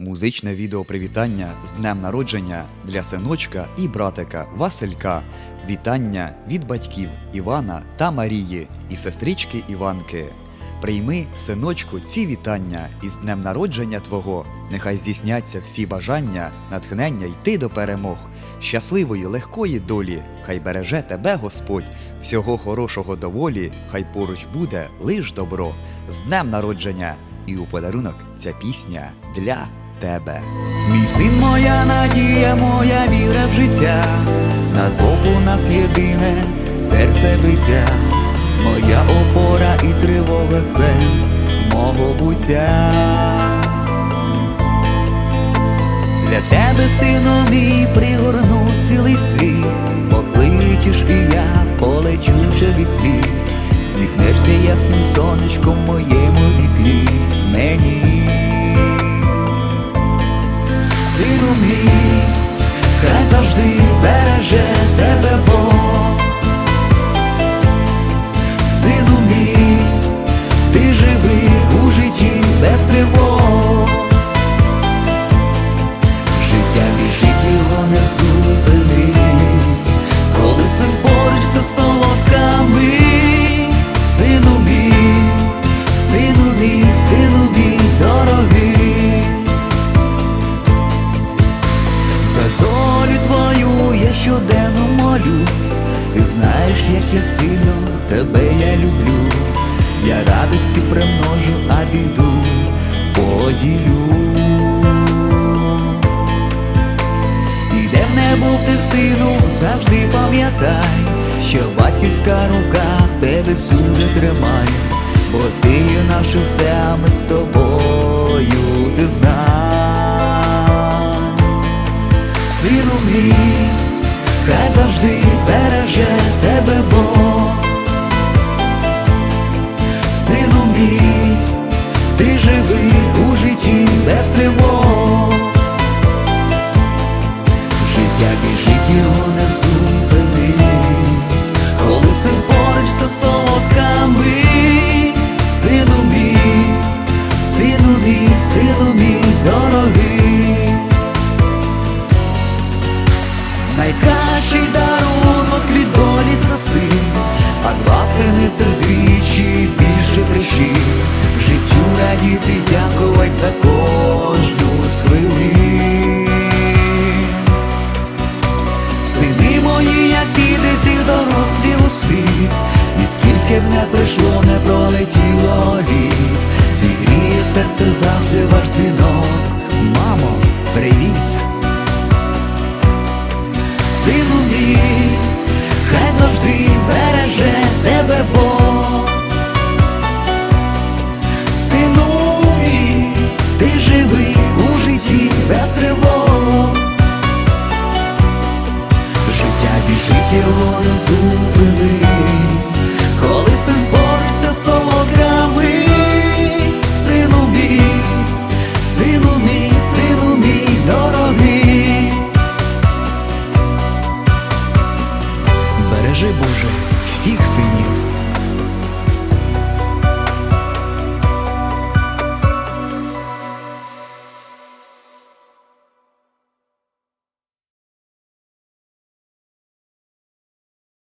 Музичне відео привітання з днем народження для синочка і братика Василька. Вітання від батьків Івана та Марії і сестрички Іванки. Прийми, синочку, ці вітання із днем народження Твого. Нехай здійсняться всі бажання, натхнення йти до перемог. Щасливої, легкої долі, хай береже тебе Господь. Всього хорошого доволі, хай поруч буде лиш добро. З днем народження! І у подарунок ця пісня для тебе. Мій син, моя надія, моя віра в життя. На двох у нас єдине серце биття, моя опора і тривога сенс мого буття. Для тебе, сину мій, пригорну цілий світ, покличеш і я полечу тобі слід, сміхнешся ясним сонечком моєму вікні сину мій. За долю твою я щоденно молю, ти знаєш, як я сильно тебе я люблю, я радості примножу, а біду поділю. І де б не був ти сину, завжди пам'ятай, що батьківська рука тебе всюди тримає, бо ти є наше все, а ми з тобою ти знай. Сину мій, хай завжди береже тебе Бог. Сину мій, ти живи у житті без тривог. Життя біжить його не зупинить, коли син поруч за солодка вдвічі більше прищі. Життю радіти, дякувати за кожну з. Сини мої, як підете дорослі у світ, і скільки б не прийшло, не пролетіло літ, зігріє серце завжди ваш дзвінок. Мамо, привіт! зупинить, коли син бореться солодками, сину мій, сину мій, сину мій дорогий, бережи Боже всіх синів.